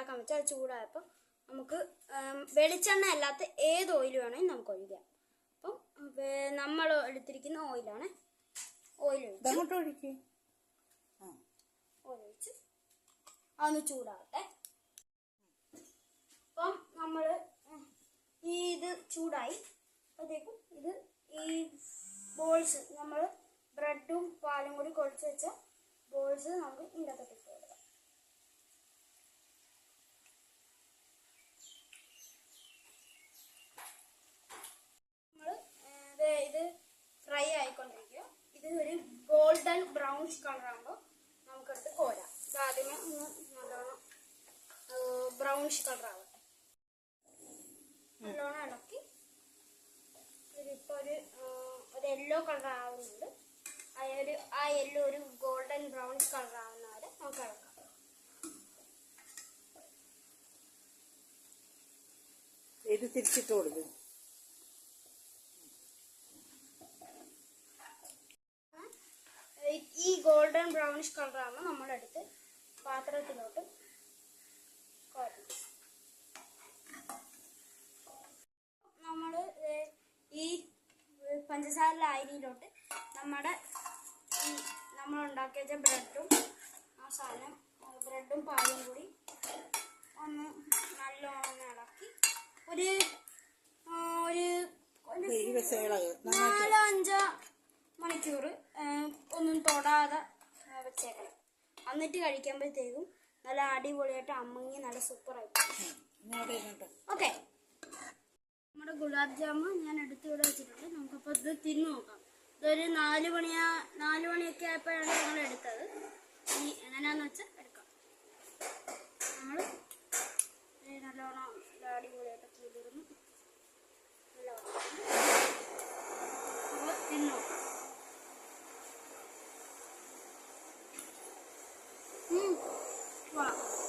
ചൂടാക്കാൻ വെച്ചാൽ അത് ചൂടായപ്പോൾ നമുക്ക് വെളിച്ചെണ്ണ അല്ലാത്ത ഏത് ഓയിൽ വേണമെങ്കിൽ നമുക്ക് ഒഴിക്കാം. അപ്പം നമ്മൾ എടുത്തിരിക്കുന്ന ഓയിലാണ് ഓയിൽ ഒഴിച്ച് ഓയിൽ ഒഴിച്ച് അതൊന്ന് ചൂടാവട്ടെ. അപ്പം നമ്മൾ ഈ ഇത് ചൂടായി. അപ്പോഴത്തേക്കും ഇത് ഈ ബോൾസ് നമ്മൾ ബ്രെഡും പാലും കൂടി കുഴച്ച് വെച്ച ബോൾസ് നമുക്ക് ഇതിന്റെ അകത്തോട്ട് ഇട്ട് കൊടുക്കാം നമ്മൾ ഇത് ഫ്രൈ ആയിക്കൊണ്ടിരിക്കുക ഇത് ഒരു ഗോൾഡൻ കളറാകുമ്പോൾ നമുക്കെടുത്ത് കോരാം. ഇത് ആദ്യമേ ഒന്ന് നല്ലോണം ബ്രൗണിഷ് ആവട്ടെ നല്ലോണം ഇളക്കി ഇതിപ്പോൾ ഒരു ഒരു യെല്ലോ കളർ ആവുന്നുണ്ട്. ആ യെല്ലോ ഒരു ഗോൾഡൻ ബ്രൗണിഷ് കളർ ആവുന്ന വരെ നമുക്ക് ഇളക്കാം. ഇത് തിരിച്ചിട്ട് കൊടുക്കും ഈ ഗോൾഡൻ ബ്രൗണിഷ് കളർ ആകുമ്പോൾ നമ്മളെടുത്ത് പാത്രത്തിലോട്ട് കോരണം നമ്മൾ ഈ പഞ്ചസാര അരിയിലോട്ട് നമ്മുടെ ഈ നമ്മൾ ഉണ്ടാക്കി വെച്ച ബ്രെഡും ആ സാധനം ബ്രെഡും പാലും കൂടി ഒന്ന് നല്ലോണം ഇളക്കി ഒരു ഒരു നാലോ അഞ്ചോ മണിക്കൂർ ഒന്നും തൊടാതെ വെച്ചേക്കണം. എന്നിട്ട് കഴിക്കുമ്പോഴത്തേക്കും നല്ല അടിപൊളിയായിട്ട് അമ്മങ്ങി നല്ല ഇങ്ങോട്ട് ഓക്കെ. നമ്മുടെ ഗുലാബ് ജാമു ഞാൻ എടുത്ത് ഇവിടെ വെച്ചിട്ടുണ്ട്. നമുക്കപ്പോൾ ഇത് തിന്നു നോക്കാം. ഇതൊരു നാല് മണിയാ നാല് മണിയൊക്കെ ആയപ്പോഴാണ് ഞങ്ങൾ എടുത്തത്. ഇനി എങ്ങനെയാന്ന് വെച്ചാൽ 嗯哇。